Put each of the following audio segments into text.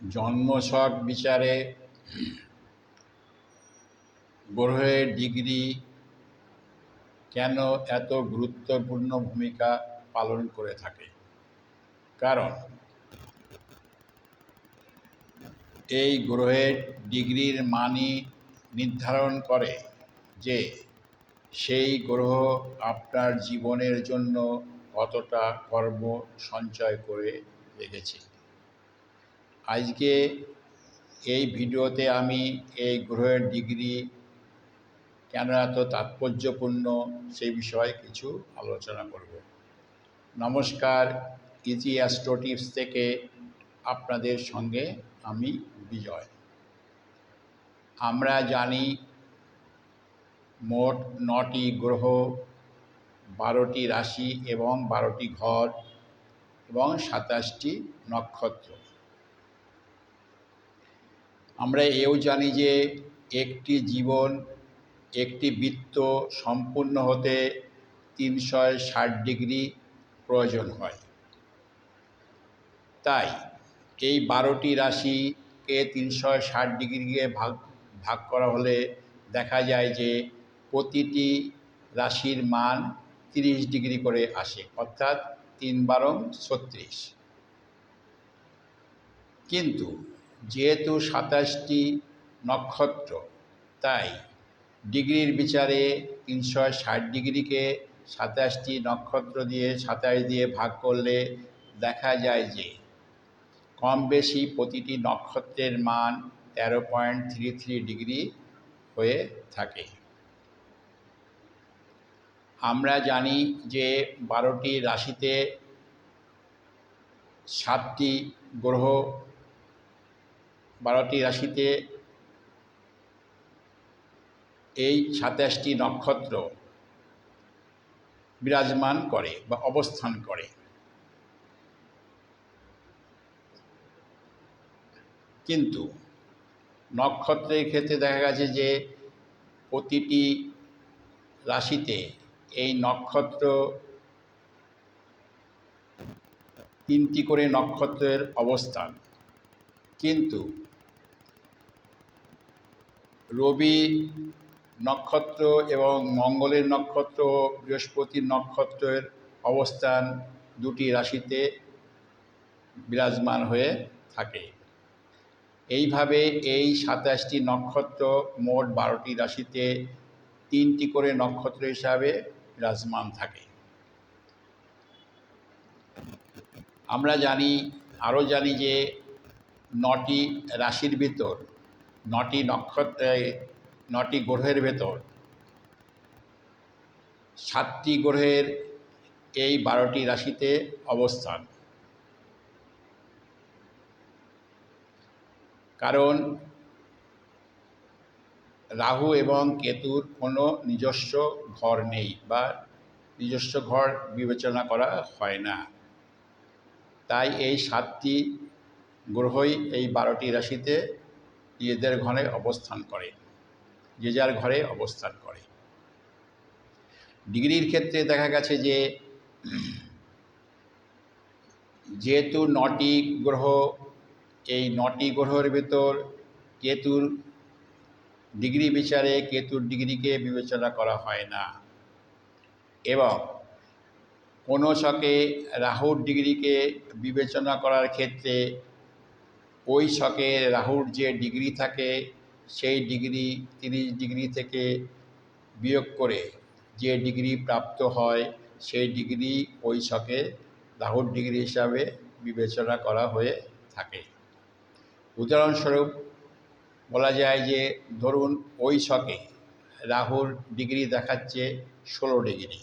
জন্মছক বিচারে গ্রহের ডিগ্রি কেন এত গুরুত্বপূর্ণ ভূমিকা পালন করে থাকে? কারণ, এই গ্রহের ডিগ্রির মানই নির্ধারণ করে যে সেই গ্রহ আপনার জীবনের জন্য কতটা কর্ম সঞ্চয় করে রেখেছে। আজকে এই ভিডিওতে আমি এই গ্রহের ডিগ্রি কেন এত তাৎপর্যপূর্ণ সেই বিষয়ে কিছু আলোচনা করব। নমস্কার ইজি অ্যাস্ট্রো টিপস থেকে আপনাদের সঙ্গে আমি বিজয়। আমরা জানি মোট নটি গ্রহ, বারোটি রাশি এবং বারোটি ঘর এবং সাতাশটি নক্ষত্র। আমরা এও জানি যে একটি জীবন, একটি বৃত্ত সম্পূর্ণ হতে তিনশো ষাট ডিগ্রি প্রয়োজন হয়। তাই এই বারোটি রাশিকে তিনশো ষাট ডিগ্রিকে ভাগ ভাগ করা হলে দেখা যায় যে প্রতিটি রাশির মান তিরিশ ডিগ্রি করে আসে, অর্থাৎ তিন বারং ছত্রিশ। কিন্তু যেহেতু সাতাশটি নক্ষত্র, তাই ডিগ্রির বিচারে তিনশো ষাট ডিগ্রিকে সাতাশটি নক্ষত্র দিয়ে, সাতাশ দিয়ে ভাগ করলে দেখা যায় যে কম বেশি প্রতিটি নক্ষত্রের মান তেরো পয়েন্ট থ্রি থ্রি ডিগ্রি হয়ে থাকে। আমরা জানি যে বারোটি রাশিতে সাতটি গ্রহ বারোটি রাশিতে এই সাতাশটি নক্ষত্র বিরাজমান করে বা অবস্থান করে। কিন্তু নক্ষত্রের ক্ষেত্রে দেখা গেছে যে প্রতিটি রাশিতে এই নক্ষত্র তিনটি করে নক্ষত্রের অবস্থান। কিন্তু রবি নক্ষত্র এবং মঙ্গলের নক্ষত্র বৃহস্পতির নক্ষত্রের অবস্থান দুটি রাশিতে বিরাজমান হয়ে থাকে। এইভাবে এই সাতাশটি নক্ষত্র মোট বারোটি রাশিতে তিনটি করে নক্ষত্র হিসাবে বিরাজমান থাকে। আমরা জানি, আরও জানি যে নটি রাশির ভিতর নটি নক্ষত্রে, নটি গ্রহের ভেতর। সাতটি গ্রহের এই বারোটি রাশিতে অবস্থান। কারণ রাহু এবং কেতুর কোনো নিজস্ব ঘর নেই বা নিজস্ব ঘর বিবেচনা করা হয় না। তাই এই সাতটি গ্রহই এই বারোটি রাশিতে নিজেদের ঘরে অবস্থান করে, যে যার ঘরে অবস্থান করে। ডিগ্রির ক্ষেত্রে দেখা গেছে যে, যেহেতু নটি গ্রহ, এই নটি গ্রহের ভেতর কেতুর ডিগ্রি বিচারে কেতুর ডিগ্রিকে বিবেচনা করা হয় না। এবং কোনো ছকে রাহুর ডিগ্রিকে বিবেচনা করার ক্ষেত্রে ওই ছকে রাহুর যে ডিগ্রি থাকে, সেই ডিগ্রি, তিরিশ ডিগ্রি থেকে বিয়োগ করে যে ডিগ্রি প্রাপ্ত হয়, সেই ডিগ্রি ওই ছকে রাহুর ডিগ্রি হিসাবে বিবেচনা করা হয়ে থাকে। উদাহরণস্বরূপ বলা যায় যে, ধরুন ওই ছকে রাহুর ডিগ্রি দেখাচ্ছে ষোলো ডিগ্রি।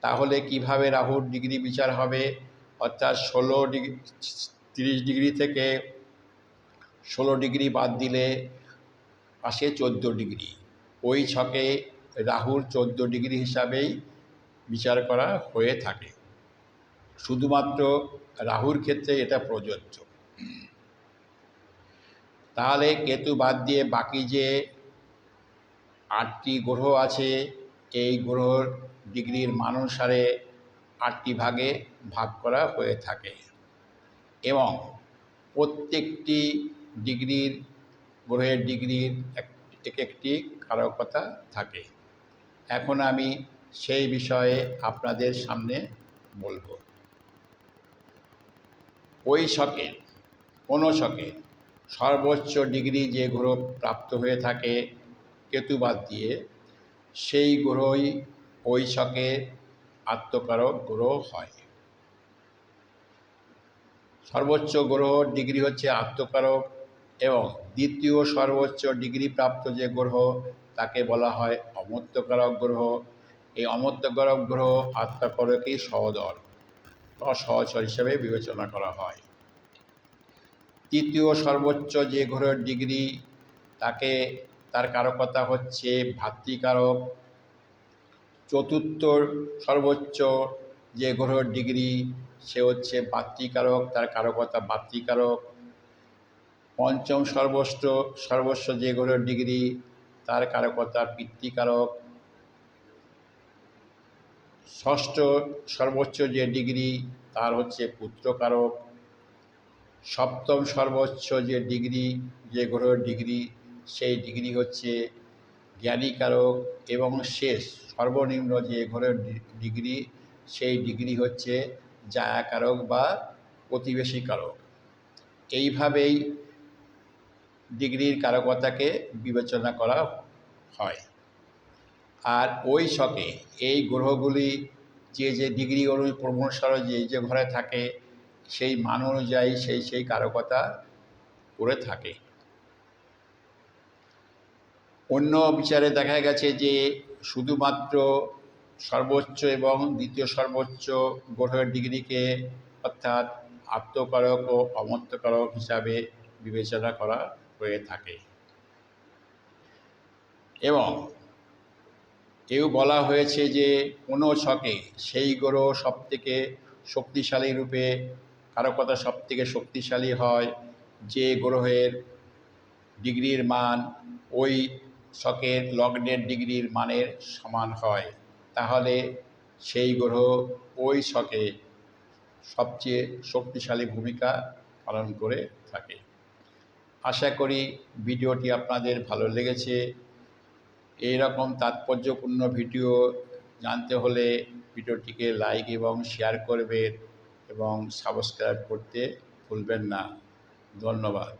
তাহলে কীভাবে রাহুর ডিগ্রি বিচার হবে? অর্থাৎ ষোলো ডিগ্রি, তিরিশ ডিগ্রি থেকে ষোলো ডিগ্রি বাদ দিলে আসে চোদ্দ ডিগ্রি। ওই ছকে রাহুর চোদ্দ ডিগ্রি হিসাবেই বিচার করা হয়ে থাকে। শুধুমাত্র রাহুর ক্ষেত্রে এটা প্রযোজ্য। তাহলে কেতু বাদ দিয়ে বাকি যে আটটি গ্রহ আছে, এই গ্রহর ডিগ্রির মানানুসারে আটটি ভাগে ভাগ করা হয়ে থাকে। এবং প্রত্যেকটি ডিগ্রির, গ্রহের ডিগ্রির এক- এক একটি কারকতা থাকে। এখন আমি সেই বিষয়ে আপনাদের সামনে বলব। ওই শকের কোনো শকের সর্বোচ্চ ডিগ্রি যে গ্রহ প্রাপ্ত হয়ে থাকে কেতুবাদ দিয়ে, সেই গ্রহই ওই শকের আত্মকারক গ্রহ হয়। সর্বোচ্চ গ্রহ ডিগ্রি হচ্ছে আত্মকারক এবং দ্বিতীয় সর্বোচ্চ ডিগ্রি প্রাপ্ত যে গ্রহ, তাকে বলা হয় অমর্ত্যকারক গ্রহ। এই অমর্ত্যকারক গ্রহ আত্মকারকই সহদর বা সহচর হিসেবে বিবেচনা করা হয়। তৃতীয় সর্বোচ্চ যে গ্রহের ডিগ্রি, তাকে, তার কারকতা হচ্ছে ভাতৃকারক। চতুর্থ সর্বোচ্চ যে গ্রহের ডিগ্রি, সে হচ্ছে বাতৃকারক তার কারকতা বাতৃকারক পঞ্চম সর্বস্ব সর্বস্ব যে গ্রহের ডিগ্রি, তার কারকতা পিতৃকারক ষষ্ঠ সর্বোচ্চ যে ডিগ্রি, তার হচ্ছে পুত্রকারক। সপ্তম সর্বোচ্চ যে ডিগ্রি, যে গ্রহের ডিগ্রি, সেই ডিগ্রি হচ্ছে জ্ঞানীকারক এবং শেষ সর্বনিম্ন যে গ্রহের ডিগ্রি, সেই ডিগ্রি হচ্ছে জায়াকারক বা প্রতিবেশী কারক এইভাবেই ডিগ্রির কারকতাকে বিবেচনা করা হয়। আর ওই শকে এই গ্রহগুলি যে যে ডিগ্রি অনুযায়ী ক্রমশার যে যে ঘরে থাকে, সেই মান অনুযায়ী সেই সেই কারকতা করে থাকে। অন্য বিচারে দেখা গেছে যে শুধুমাত্র সর্বোচ্চ এবং দ্বিতীয় সর্বোচ্চ গ্রহের ডিগ্রিকে অর্থাৎ আত্মকারক ও অমর্ত্যকারক হিসাবে বিবেচনা করা হয়ে থাকে। এবং কেউ বলা হয়েছে যে, কোনো ছকে সেই গ্রহ সবথেকে শক্তিশালী রূপে কারকতা সবথেকে শক্তিশালী হয় যে গ্রহের ডিগ্রির মান, ওই ছকের লগ্নের ডিগ্রির মানের সমান হয়। তাহলে সেই গ্রহ ওই ছকে সবচেয়ে শক্তিশালী ভূমিকা পালন করে থাকে। আশা করি ভিডিওটি আপনাদের ভালো লেগেছে। এই রকম তাৎপর্যপূর্ণ ভিডিও জানতে হলে ভিডিওটিকে লাইক এবং শেয়ার করবেন এবং সাবস্ক্রাইব করতে ভুলবেন না। ধন্যবাদ।